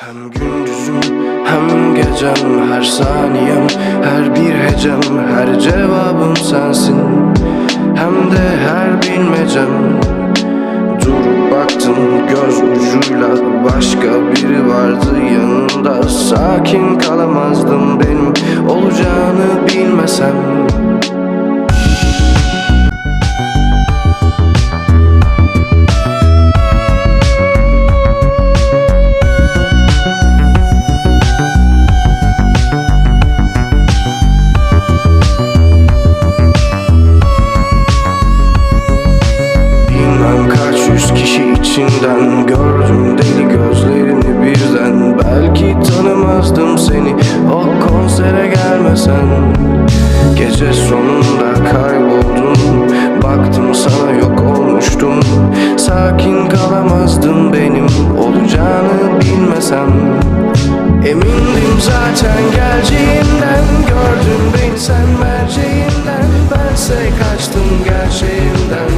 Hem gündüzüm hem gecem her saniyem her bir hecem her cevabım sensin. Hem de her bilmecem. Durup baktın göz ucuyla başka biri vardı yanında. Sakin kalamazdım benim olacağını bilmesem yüz kişi içinden gördüm deli gözlerini birden. Belki tanımazdım seni o konsere gelmesen. Gece sonunda kayboldun Baktım sana yok olmuştum. Sakin kalamazdım benim olacağını bilmesem. Emindim zaten geleceğinden Gördün beni sen merceğinden. Bense kaçtım gerçeğinden